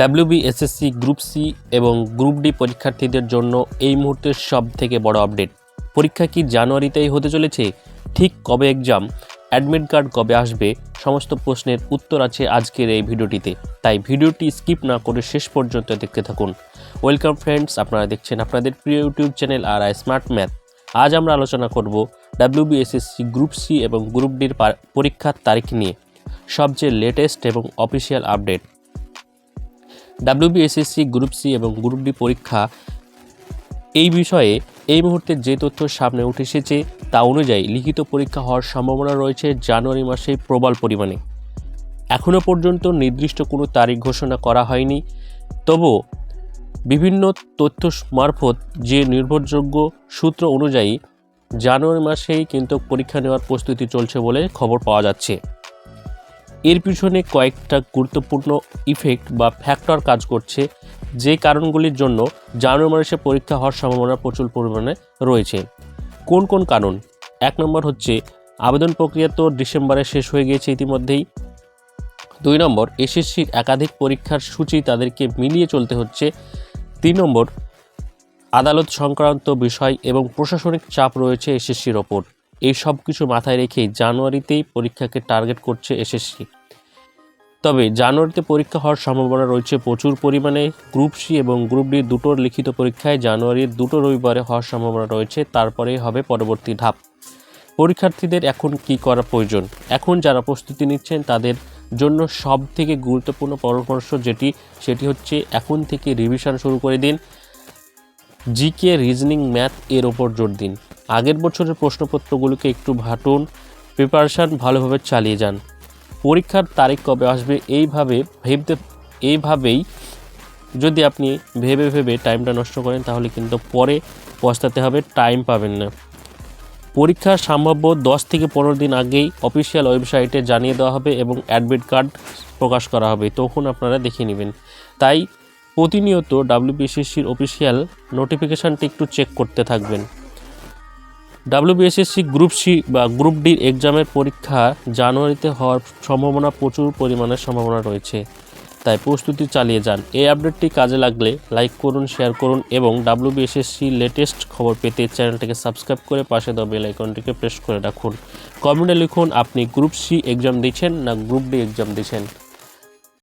WBSSC group C এবং group D পরীক্ষার্থীদের জন্য এই মুহূর্তের সব থেকে বড় আপডেট। পরীক্ষা কি জানুয়ারিতেই হতে চলেছে? ঠিক কবে এক্সাম অ্যাডমিট কার্ড কবে আসবে? সমস্ত প্রশ্নের উত্তর আছে আজকের এই ভিডিওটিতে। তাই ভিডিওটি স্কিপ না করে শেষ পর্যন্ত দেখতে থাকুন। ওয়েলকাম ফ্রেন্ডস আপনারা দেখছেন আপনাদের প্রিয় YouTube channel R I smart math আজ আমরা আলোচনা করব ডাব্লিউবিএসএসসি গ্রুপ সি এবং গ্রুপ ডির পরীক্ষার তারিখ নিয়ে। সবচেয়ে লেটেস্ট এবং official update WBSSC group C এবং গ্রুপ ডি পরীক্ষা এই বিষয়ে এই মুহূর্তে যে তথ্য সামনে উঠে এসেছে তা অনুযায়ী লিখিত পরীক্ষা হওয়ার সম্ভাবনা রয়েছে জানুয়ারি মাসে প্রবল পরিমাণে। এখনও পর্যন্ত নির্দিষ্ট কোনো তারিখ ঘোষণা করা হয়নি। তবু বিভিন্ন তথ্য মারফত যে নির্ভরযোগ্য সূত্র অনুযায়ী জানুয়ারি মাসেই কিন্তু পরীক্ষা নেওয়ার প্রস্তুতি চলছে বলে খবর পাওয়া যাচ্ছে। এর পিছনে কয়েকটা গুরুত্বপূর্ণ ইফেক্ট বা ফ্যাক্টর কাজ করছে যে কারণগুলির জন্য জানুয়ারি মাসে পরীক্ষা হওয়ার সম্ভাবনা প্রচুর পরিমাণে রয়েছে। কোন কোন কারণ? এক নম্বর হচ্ছে আবেদন প্রক্রিয়া তো ডিসেম্বরে শেষ হয়ে গিয়েছে ইতিমধ্যেই। দুই নম্বর এসএসসির একাধিক পরীক্ষার সূচি তাদেরকে মিলিয়ে চলতে হচ্ছে। তিন নম্বর, আদালত সংক্রান্ত বিষয় এবং প্রশাসনিক চাপ রয়েছে এসএসসির ওপর। এই সব কিছু মাথায় রেখেই জানুয়ারিতেই পরীক্ষাকে টার্গেট করছে এসএসসি। তবে জানুয়ারিতে পরীক্ষা হওয়ার সম্ভাবনা রয়েছে প্রচুর পরিমাণে। গ্রুপ সি এবং গ্রুপ ডি দুটোর লিখিত পরীক্ষায় জানুয়ারির দুটো রবিবারে হওয়ার সম্ভাবনা রয়েছে, তারপরেই হবে পরবর্তী ধাপ। পরীক্ষার্থীদের এখন কি করা প্রয়োজন? এখন যারা প্রস্তুতি নিচ্ছেন, তাদের জন্য সব থেকে গুরুত্বপূর্ণ পরামর্শ যেটি, সেটি হচ্ছে এখন থেকে রিভিশন শুরু করে দিন। জিকে রিজনিং ম্যাথ এর ওপর জোর দিন। আগের বছরের প্রশ্নপত্রগুলোকে একটু ভাটুন, প্রিপারেশান ভালোভাবে চালিয়ে যান। পরীক্ষার তারিখ কবে আসবে এইভাবে ভেবতে, এইভাবেই যদি আপনি ভেবে ভেবে টাইমটা নষ্ট করেন, তাহলে কিন্তু পরে পস্তাতে হবে, টাইম পাবেন না। পরীক্ষা সম্ভাব্য দশ থেকে পনেরো দিন আগেই অফিসিয়াল ওয়েবসাইটে জানিয়ে দেওয়া হবে এবং অ্যাডমিট কার্ড প্রকাশ করা হবে। তখন আপনারা দেখে নেবেন। তাই প্রতিনিয়ত ডাব্লিউবিএসএসসির অফিসিয়াল নোটিফিকেশানটি একটু চেক করতে থাকবেন। ডাব্লিউবিএসএসসি গ্রুপ সি বা গ্রুপ ডি এক্সামের পরীক্ষা জানুয়ারিতে হওয়ার সম্ভাবনা প্রচুর পরিমাণের সম্ভাবনা রয়েছে। তাই প্রস্তুতি চালিয়ে যান। এই আপডেটটি কাজে লাগলে লাইক করুন, শেয়ার করুন এবং ডাব্লিউবিএসএসসি লেটেস্ট খবর পেতে চ্যানেলটিকে সাবস্ক্রাইব করে পাশে দেওয়া বেল আইকনটিকে প্রেস করে রাখুন। কমেন্টে লিখুন, আপনি গ্রুপ সি এক্সাম দিচ্ছেন না গ্রুপ ডি এক্সাম দিচ্ছেন?